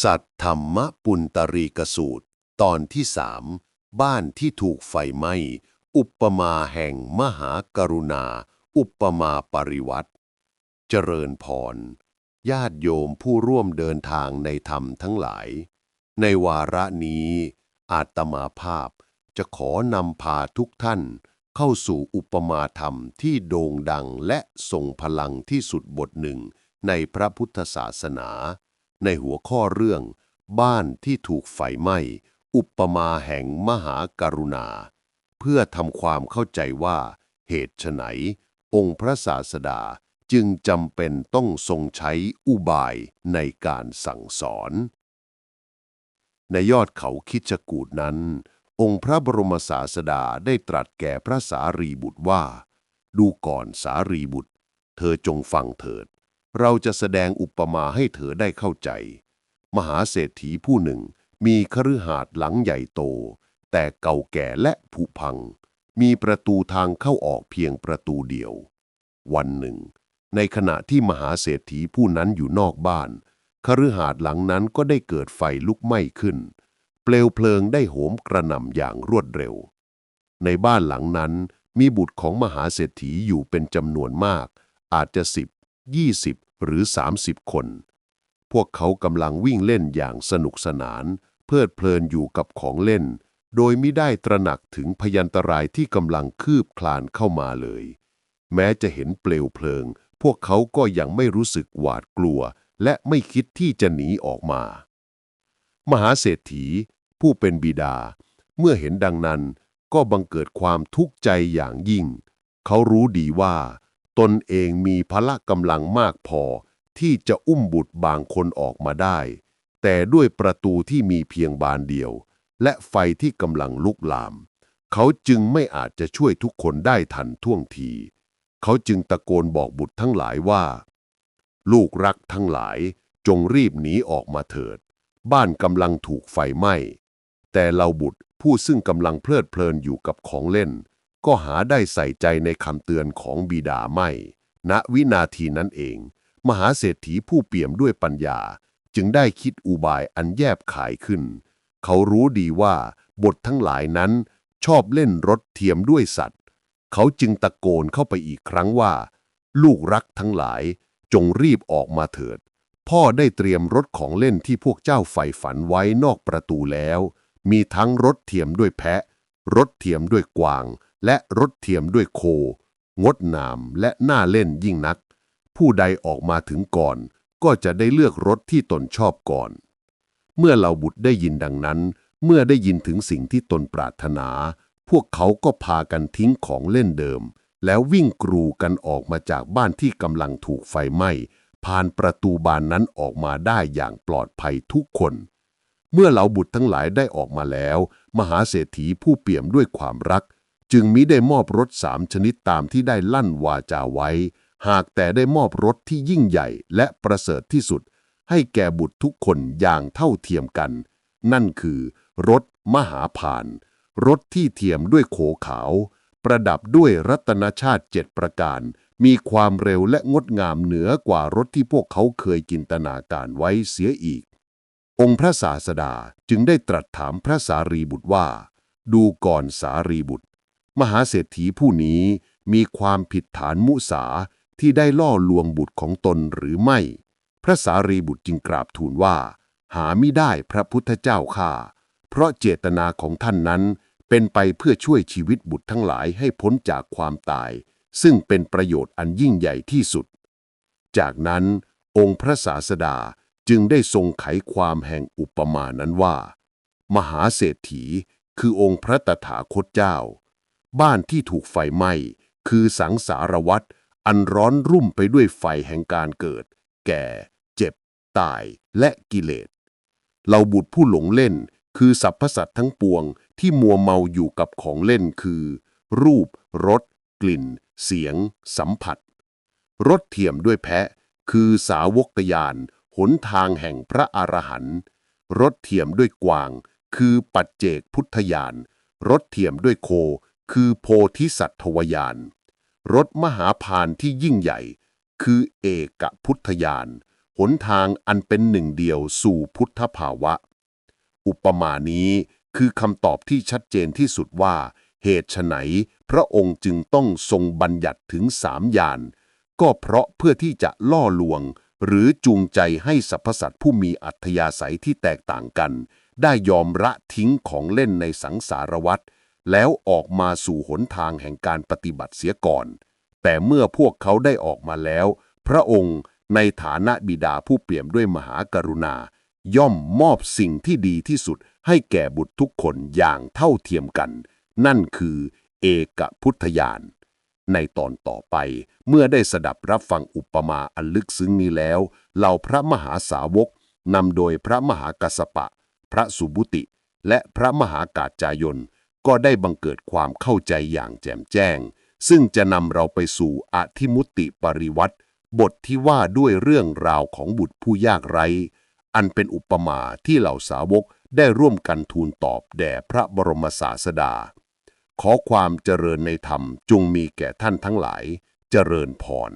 สัตธรรมปุณตรีกสูตร ตอนที่สามบ้านที่ถูกไฟไหม้ อุปมาแห่งมหากรุณา อุปมาปริวัติ เจริญพร ญาติโยมผู้ร่วมเดินทางในธรรมทั้งหลาย ในวาระนี้ อาตมาภาพจะขอนำพาทุกท่าน เข้าสู่อุปมาธรรมที่โด่งดังและทรงพลังที่สุดบทหนึ่งในพระพุทธศาสนา ในหัวข้อเรื่อง บ้านที่ถูกไฟไหม้ อุปมาแห่งมหากรุณา เพื่อทำความเข้าใจว่า เหตุไฉนองค์พระศาสดาจึงจำเป็นต้องทรงใช้อุบายในการสั่งสอน ในยอดเขาคิจกูดนั้น องค์พระบรมศาสดาได้ตรัสแก่พระสารีบุตรว่า ดูก่อนสารีบุตร เธอจงฟังเถิด เราจะแสดงอุปมาให้เธอได้เข้าใจ มหาเศรษฐีผู้หนึ่งมีคฤหาสน์หลังใหญ่โต แต่เก่าแก่และผุพัง มีประตูทางเข้าออกเพียงประตูเดียว วันหนึ่ง ในขณะที่มหาเศรษฐีผู้นั้นอยู่นอกบ้าน คฤหาสน์หลังนั้นก็ได้เกิดไฟลุกไหม้ขึ้น เปลวเพลิงได้โหมกระหน่ำอย่างรวดเร็ว ในบ้านหลังนั้นมีบุตรของมหาเศรษฐีอยู่เป็นจำนวนมาก อาจจะสิบ ยี่สิบหรือสามสิบคน พวกเขากำลังวิ่งเล่นอย่างสนุกสนาน เพลิดเพลินอยู่กับของเล่น โดยไม่ได้ตระหนักถึงพยันตรายที่กำลังคืบคลานเข้ามาเลย แม้จะเห็นเปลวเพลิง พวกเขาก็ยังไม่รู้สึกหวาดกลัว และไม่คิดที่จะหนีออกมา มหาเศรษฐี ผู้เป็นบิดา เมื่อเห็นดังนั้นก็บังเกิดความทุกข์ใจอย่างยิ่ง เขารู้ดีว่า ตนเองมีพละกำลังมากพอ ที่จะอุ้มบุตรบางคนออกมาได้ แต่ด้วยประตูที่มีเพียงบานเดียว และไฟที่กำลังลุกลาม เขาจึงไม่อาจจะช่วยทุกคนได้ทันท่วงที เขาจึงตะโกนบอกบุตรทั้งหลายว่า ลูกรักทั้งหลายจงรีบหนีออกมาเถิด บ้านกำลังถูกไฟไหม้ แต่เราบุตรผู้ซึ่งกำลังเพลิดเพลินอยู่กับของเล่น ก็หาได้ใส่ใจในคำเตือนของบิดาไม่ ณวินาทีนั้นเอง มหาเศรษฐีผู้เปี่ยมด้วยปัญญา จึงได้คิดอุบายอันแยบขายขึ้น เขารู้ดีว่าบททั้งหลายนั้นชอบเล่นรถเทียมด้วยสัตว์ เขาจึงตะโกนเข้าไปอีกครั้งว่า ลูกรักทั้งหลายจงรีบออกมาเถิด พ่อได้เตรียมรถของเล่นที่พวกเจ้าใฝ่ฝันไว้นอกประตูแล้ว มีทั้งรถเทียมด้วยแพะ รถเทียมด้วยกวาง และรถเทียมด้วยโค งดงามและน่าเล่นยิ่งนัก ผู้ใดออกมาถึงก่อน ก็จะได้เลือกรถที่ตนชอบก่อน เมื่อเราบุตรได้ยินดังนั้น เมื่อได้ยินถึงสิ่งที่ตนปรารถนา พวกเขาก็พากันทิ้งของเล่นเดิม แล้ววิ่งกรูกันออกมาจากบ้านที่กำลังถูกไฟไหม้ผ่านประตูบานนั้นออกมาได้อย่างปลอดภัยทุกคน เมื่อเหล่าบุตรทั้งหลายได้ออกมาแล้ว มหาเศรษฐีผู้เปี่ยมด้วยความรัก จึงมิได้มอบรถสามชนิดตามที่ได้ลั่นวาจาไว้ หากแต่ได้มอบรถที่ยิ่งใหญ่และประเสริฐที่สุด ให้แก่บุตรทุกคนอย่างเท่าเทียมกัน นั่นคือ รถมหาพาน รถที่เทียมด้วยโขขาว ประดับด้วยรัตนชาติเจ็ดประการ มีความเร็วและงดงามเหนือกว่ารถที่พวกเขาเคยจินตนาการไว้เสียอีก องค์พระศาสดาจึงได้ตรัสถามพระสารีบุตรว่า ดูก่อนสารีบุตร มหาเศรษฐีผู้นี้มีความผิดฐานมุสาที่ได้ล่อลวงบุตรของตนหรือไม่ พระสารีบุตรจึงกราบทูลว่า หาไม่ได้พระพุทธเจ้าข้าเพราะเจตนาของท่านนั้นเป็นไปเพื่อช่วยชีวิตบุตรทั้งหลายให้พ้นจากความตาย ซึ่งเป็นประโยชน์อันยิ่งใหญ่ที่สุด จากนั้นองค์พระศาสดาจึงได้ทรงไขความแห่งอุปมานั้นว่า มหาเศรษฐีคือองค์พระตถาคตเจ้า บ้านที่ถูกไฟไหม้ คือสังสารวัฏอันร้อนรุ่มไปด้วยไฟแห่งการเกิด แก่ เจ็บ ตายและกิเลสเราบุตรผู้หลงเล่น คือสรรพสัตว์ทั้งปวงที่มัวเมาอยู่กับของเล่นคือ รูปรสกลิ่น เสียง สัมผัสรถเทียมด้วยแพะ คือสาวกตยาน หนทางแห่งพระอรหันต์รถเทียมด้วยกวาง คือปัจเจกพุทธญาณรถเทียมด้วยโค คือโพธิสัตวญาณรถมหาพานที่ยิ่งใหญ่ คือเอกพุทธญาณหนทางอันเป็นหนึ่งเดียวสู่พุทธภาวะ อุปมานี้คือคำตอบที่ชัดเจนที่สุดว่า เหตุไฉนพระองค์จึงต้องทรงบัญญัติถึงสามยางก็เพราะเพื่อที่จะล่อลวง หรือจูงใจให้สรรพสัตว์ผู้มีอัธยาศัยที่แตกต่างกัน ได้ยอมละทิ้งของเล่นในสังสารวัฏ แล้วออกมาสู่หนทางแห่งการปฏิบัติเสียก่อน แต่เมื่อพวกเขาได้ออกมาแล้ว พระองค์ในฐานะบิดาผู้เปี่ยมด้วยมหากรุณา ย่อมมอบสิ่งที่ดีที่สุดให้แก่บุตรทุกคนอย่างเท่าเทียมกัน นั่นคือเอกพุทธญาณในตอนต่อไปเมื่อได้สดับรับฟังอุปมาอันลึกซึ้งนี้แล้ว เหล่าพระมหาสาวกนำโดยพระมหากัสสปะ พระสุบุติ และพระมหากาจจายน ก็ได้บังเกิดความเข้าใจอย่างแจ่มแจ้ง ซึ่งจะนำเราไปสู่อธิมุติปริวัติบทที่ว่าด้วยเรื่องราวของบุตรผู้ยากไร้ อันเป็นอุปมาที่เหล่าสาวกได้ร่วมกันทูลตอบแด่พระบรมศาสดา ขอความเจริญในธรรมจงมีแก่ท่านทั้งหลาย เจริญพร